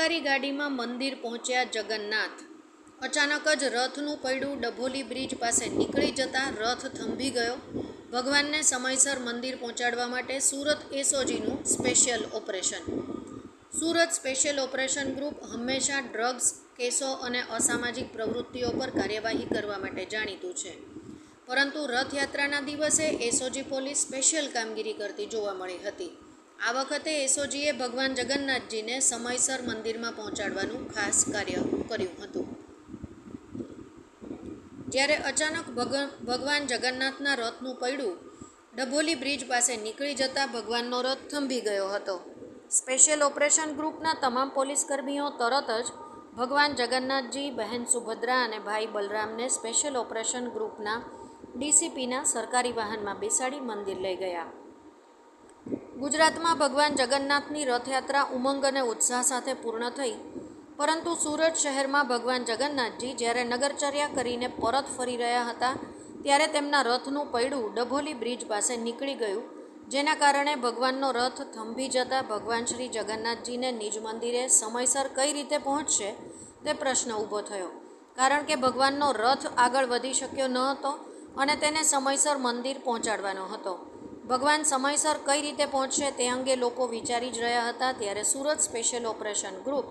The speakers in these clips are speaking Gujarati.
સરકારી ગાડીમાં મંદિર પહોંચ્યા જગન્નાથ. અચાનક જ રથનું પૈડું ડભોલી બ્રિજ પાસે નીકળી જતા રથ થંભી ગયો. ભગવાનને સમયસર મંદિર પહોંચાડવા માટે Surat એસઓજીનું special operation. Surat special operation group હંમેશા ડ્રગ્સ, કેસો અને અસામાજિક પ્રવૃત્તિઓ પર કાર્યવાહી કરવા માટે જાણીતું છે. પરંતુ રથયાત્રાના દિવસે એસઓજી પોલીસ સ્પેશિયલ કામગીરી કરતી જોવા મળી હતી. આ વખતે એસઓજીએ ભગવાન જગન્નાથજીને સમયસર મંદિરમાં પહોંચાડવાનું ખાસ કાર્ય કર્યું હતું. જ્યારે અચાનક ભગ- ભગવાન જગન્નાથના રથનું પૈડું ડભોલી બ્રિજ પાસે નીકળી જતા ભગવાનનો રથ થંભી ગયો હતો. સ્પેશિયલ ઓપરેશન ગ્રુપના તમામ પોલીસ કર્મીઓ તરત જ ભગવાન જગન્નાથજી, બહેન સુભદ્રા અને ભાઈ બલરામને સ્પેશિયલ ઓપરેશન ગ્રુપના ડીસીપીના સરકારી વાહનમાં બેસાડી મંદિર લઈ ગયા. ગુજરાતમાં ભગવાન જગન્નાથની રથયાત્રા ઉમંગ અને ઉત્સાહ સાથે પૂર્ણ થઈ. પરંતુ સુરત શહેરમાં ભગવાન જગન્નાથજી જ્યારે નગરચર્યા કરીને પરત ફરી રહ્યા હતા, ત્યારે તેમના રથનું પૈડું ડભોલી બ્રિજ પાસે નીકળી ગયું, જેના કારણે ભગવાનનો રથ થંભી જતા ભગવાન શ્રી જગન્નાથજીને નિજ મંદિરે સમયસર કઈ રીતે પહોંચશે, તે પ્રશ્ન ઊભો થયો. કારણ કે ભગવાનનો રથ આગળ વધી શક્યો ન હતો અને તેને સમયસર મંદિર પહોંચાડવાનો હતો. ભગવાન સમયસર કઈ રીતે પહોંચશે તે અંગે લોકો વિચારી જ રહ્યા હતા ત્યારે સુરત સ્પેશિયલ ઓપરેશન ગ્રુપ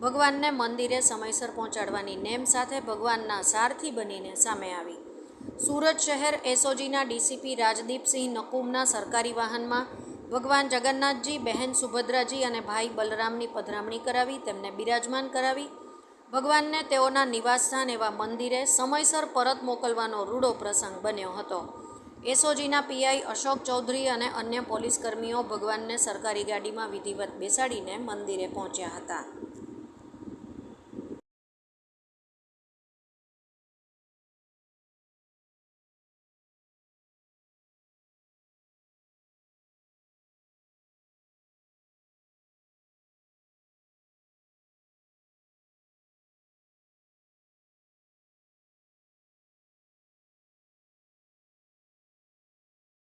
ભગવાનને મંદિરે સમયસર પહોંચાડવાની નેમ સાથે ભગવાનના સારથી બનીને સામે આવી. સુરત શહેર એસઓજીના ડીસીપી રાજદીપસિંહ નકુમના સરકારી વાહનમાં ભગવાન જગન્નાથજી, બહેન સુભદ્રાજી અને ભાઈ બલરામની પધરામણી કરાવી, તેમને બિરાજમાન કરાવી. ભગવાનને તેઓના નિવાસસ્થાન એવા મંદિરે સમયસર પરત મોકલવાનો રૂડો પ્રસંગ બન્યો હતો. એસઓજીના પીઆઈ અશોક ચૌધરી અને અન્ય પોલીસ કર્મીઓ ભગવાનને સરકારી ગાડીમાં વિધિવત બેસાડીને મંદિરે પહોંચ્યા હતા.